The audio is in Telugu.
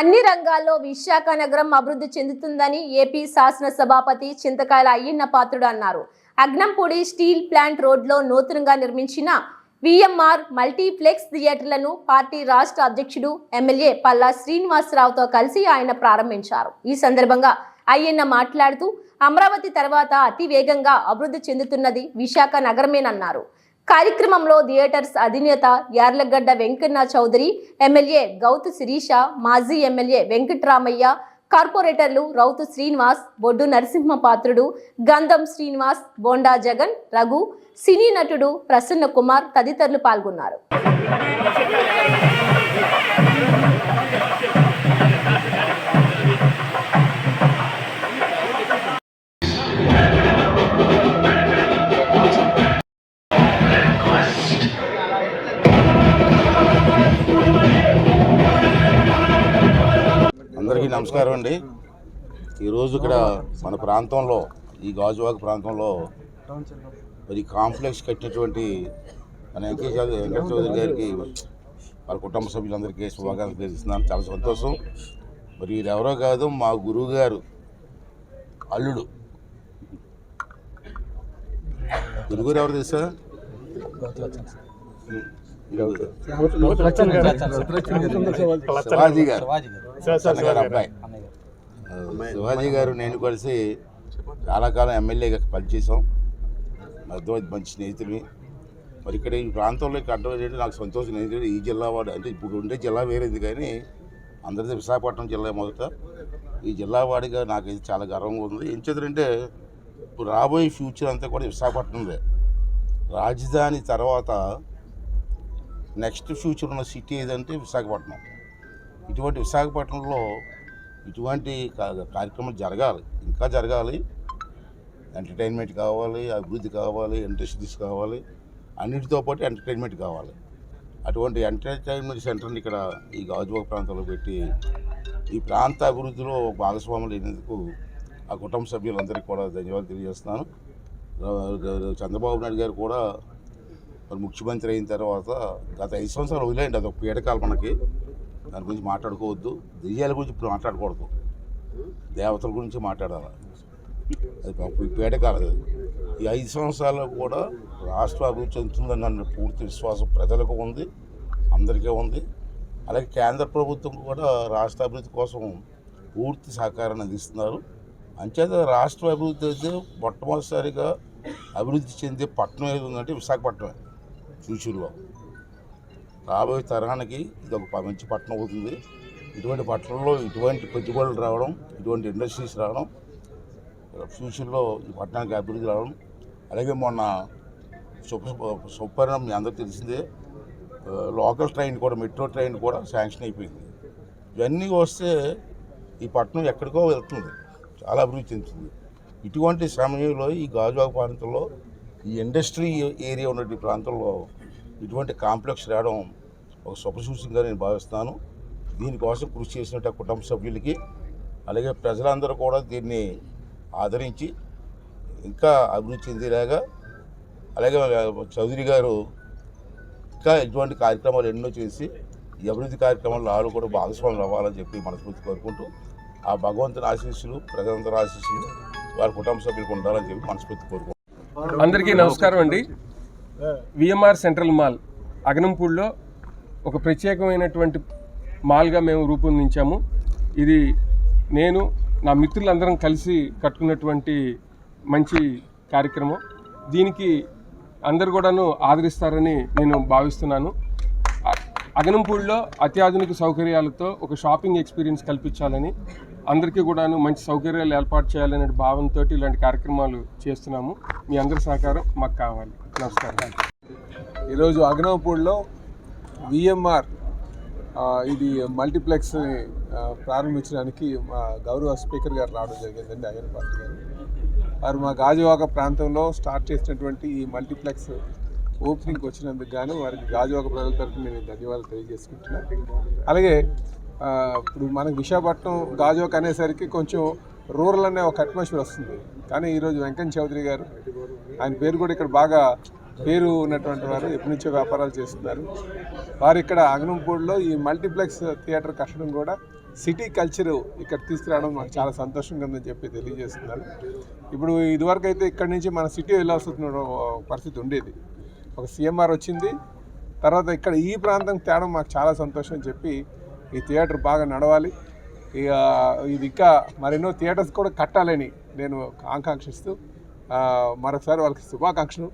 అన్ని రంగాల్లో విశాఖ నగరం అభివృద్ధి చెందుతుందని ఏపీ శాసన సభాపతి చింతకాయల అయ్యన్న పాత్రుడు అన్నారు. అగ్నంపూడి స్టీల్ ప్లాంట్ రోడ్లో నూతనంగా నిర్మించిన విఎంఆర్ మల్టీప్లెక్స్ థియేటర్లను పార్టీ రాష్ట్ర అధ్యక్షుడు ఎమ్మెల్యే పల్లా శ్రీనివాసరావుతో కలిసి ఆయన ప్రారంభించారు. ఈ సందర్భంగా అయ్యన్న మాట్లాడుతూ అమరావతి తర్వాత అతి వేగంగా అభివృద్ధి చెందుతున్నది విశాఖ నగరమేనన్నారు. కార్యక్రమంలో థియేటర్స్ అధినేత యార్లగడ్డ వెంకన్న చౌదరి ఎమ్మెల్యే గౌతు శిరీష మాజీ ఎమ్మెల్యే వెంకట్రామయ్య కార్పొరేటర్లు రౌతు శ్రీనివాస్ బొడ్డు నరసింహ పాత్రుడు గంధం శ్రీనివాస్ బోండా జగన్ రఘు సినీ నటుడు ప్రసన్న కుమార్ తదితరులు పాల్గొన్నారు. అందరికీ నమస్కారం అండి. ఈరోజు ఇక్కడ మన ప్రాంతంలో ఈ గాజువాక ప్రాంతంలో మరి కాంప్లెక్స్ కట్టినటువంటి మన వెంకయ్య చౌదరి వెంకట చౌదరి గారికి వాళ్ళ కుటుంబ సభ్యులందరికీ శుభాకాంక్షలు తెలియజేస్తున్నాను. చాలా సంతోషం. మరి వీరెవరో కాదు మా గురువు గారు అల్లుడు. గురుగారు ఎవరు తెలుసా? శివాజీ గారు. అన్నగారు అబ్బాయి. శివాజీ గారు నేను కలిసి చాలా కాలం ఎమ్మెల్యేగా పనిచేసాం మధ్య మంచి స్నేహితులు మరి ఇక్కడ ఈ ప్రాంతంలో అడ్డం ఏంటంటే నాకు సంతోషం ఏంటంటే ఈ జిల్లా వాడు అంటే ఇప్పుడు ఉండే జిల్లా వేరేది కానీ అందరిది విశాఖపట్నం జిల్లా మొదట. ఈ జిల్లా వాడిగా నాకైతే చాలా గర్వంగా ఉంది. ఏం చేద్దంటే ఇప్పుడు రాబోయే ఫ్యూచర్ అంతా కూడా విశాఖపట్నందే. రాజధాని తర్వాత నెక్స్ట్ ఫ్యూచర్ ఉన్న సిటీ ఏదంటే విశాఖపట్నం. ఇటువంటి విశాఖపట్నంలో ఇటువంటి కా- కార్యక్రమాలు జరగాలి. ఇంకా జరగాలి. ఎంటర్టైన్మెంట్ కావాలి అభివృద్ధి కావాలి ఇండస్ట్రీస్ కావాలి అన్నిటితో పాటు ఎంటర్టైన్మెంట్ కావాలి. అటువంటి ఎంటర్టైన్మెంట్ సెంటర్ని ఇక్కడ ఈ గాజువాక ప్రాంతంలో పెట్టి ఈ ప్రాంత అభివృద్ధిలో భాగస్వాములు అయినందుకు ఆ కుటుంబ సభ్యులందరికీ కూడా ధన్యవాదాలు తెలియజేస్తున్నాను. చంద్రబాబు నాయుడు గారు కూడా మరి ముఖ్యమంత్రి అయిన తర్వాత గత ఐదు సంవత్సరాలు వదిలేయండి. అదొక పీడకాలు మనకి. దాని గురించి మాట్లాడుకోవద్దు. దెయ్యాల గురించి ఇప్పుడు మాట్లాడకూడదు. దేవతల గురించి మాట్లాడాలి. అది పేట కాలేదు ఈ ఐదు సంవత్సరాల్లో కూడా రాష్ట్ర అభివృద్ధి చెందుతుందని నన్ను పూర్తి విశ్వాసం ప్రజలకు ఉంది అందరికీ ఉంది. అలాగే కేంద్ర ప్రభుత్వం కూడా రాష్ట్ర అభివృద్ధి కోసం పూర్తి సహకారాన్ని అందిస్తున్నారు. అంచేత రాష్ట్ర అభివృద్ధి అయితే మొట్టమొదటిసారిగా అభివృద్ధి చెందే పట్టణం ఏది ఉందంటే విశాఖపట్నమే ఫ్యూచర్లో రాబోయే తరానికి ఇది ఒక మంచి పట్టణం అవుతుంది. ఇటువంటి పట్టణంలో ఇటువంటి పెట్టుబడులు రావడం ఇటువంటి ఇండస్ట్రీస్ రావడం ఫ్యూచర్లో ఈ పట్టణానికి అభివృద్ధి రావడం అలాగే మొన్న సుపరిణం మీ అందరికీ తెలిసిందే లోకల్ ట్రైన్ కూడా మెట్రో ట్రైన్ కూడా శాంక్షన్ అయిపోయింది. ఇవన్నీ వస్తే ఈ పట్టణం ఎక్కడికో వెళ్తుంది చాలా అభివృద్ధి చెందుతుంది. ఇటువంటి సమయంలో ఈ గాజువాక ప్రాంతంలో ఈ ఇండస్ట్రీ ఏరియా ఉన్నటువంటి ప్రాంతంలో ఇటువంటి కాంప్లెక్స్ రావడం ఒక శుభసూచనగా నేను భావిస్తున్నాను దీనికోసం కృషి చేసినట్టు కుటుంబ సభ్యులకి అలాగే ప్రజలందరూ కూడా దీన్ని ఆదరించి ఇంకా అభివృద్ధి చెందేలాగా అలాగే చౌదరి గారు ఇంకా ఇటువంటి కార్యక్రమాలు ఎన్నో చేసి ఈ అభివృద్ధి కార్యక్రమాల్లో వాళ్ళు కూడా భాగస్వాములు అవ్వాలని చెప్పి మనస్ఫూర్తి కోరుకుంటూ ఆ భగవంతుని ఆశీస్సులు ప్రజలందరి ఆశీస్సులు వారి కుటుంబ సభ్యులకు ఉండాలని చెప్పి మనస్ఫూర్తి కోరుకుంటున్నాను. అందరికీ నమస్కారం అండి. విఎంఆర్ సెంట్రల్ మాల్ అగనంపూడిలో ఒక ప్రత్యేకమైనటువంటి మాల్గా మేము రూపొందించాము. ఇది నేను నా మిత్రులందరం కలిసి కట్టుకున్నటువంటి మంచి కార్యక్రమం. దీనికి అందరు కూడాను ఆదరిస్తారని నేను భావిస్తున్నాను. అగనంపూడిలో అత్యాధునిక సౌకర్యాలతో ఒక షాపింగ్ ఎక్స్పీరియన్స్ కల్పించాలని అందరికీ కూడాను మంచి సౌకర్యాలు ఏర్పాటు చేయాలనే భావంతో ఇలాంటి కార్యక్రమాలు చేస్తున్నాము. మీ అందరి సహకారం మాకు కావాలి. నమస్కారం. ఈరోజు అగ్నవపూడిలో విఎంఆర్ ఇది మల్టీప్లెక్స్ ప్రారంభించడానికి మా గౌరవ స్పీకర్ గారు రావడం జరిగిందండి అయ్యన్ పార్టీ గారు. వారు మా గాజువాక ప్రాంతంలో స్టార్ట్ చేసినటువంటి ఈ మల్టీప్లెక్స్ ఓపెనింగ్కి వచ్చినందుకు గాను వారికి గాజువాక ప్రజల తరఫున నేను ధన్యవాదాలు తెలియజేసుకుంటున్నా. అలాగే ఇప్పుడు మనకి విశాఖపట్నం గాజువాక అనేసరికి కొంచెం రూరల్ అనే ఒక అట్మాస్ఫియర్ వస్తుంది. కానీ ఈరోజు వెంకయ్య చౌదరి గారు ఆయన పేరు కూడా ఇక్కడ బాగా పేరు ఉన్నటువంటి వారు ఎప్పటి నుంచో వ్యాపారాలు చేస్తున్నారు. వారు ఇక్కడ అగ్నంపూడిలో ఈ మల్టీప్లెక్స్ థియేటర్ కట్టడం కూడా సిటీ కల్చర్ ఇక్కడ తీసుకురావడం మాకు చాలా సంతోషంగా ఉందని చెప్పి తెలియజేస్తున్నారు. ఇప్పుడు ఇదివరకు అయితే ఇక్కడి నుంచి మన సిటీ వెళ్ళాల్సిన పరిస్థితి ఉండేది. ఒక సీఎంఆర్ వచ్చింది. తర్వాత ఇక్కడ ఈ ప్రాంతం తేడం మాకు చాలా సంతోషం అని చెప్పి ఈ థియేటర్ బాగా నడవాలి. ఇక ఇది ఇంకా మరెన్నో థియేటర్స్ కూడా కట్టాలని నేను ఆకాంక్షిస్తూ మరొకసారి వాళ్ళకి శుభాకాంక్షలు.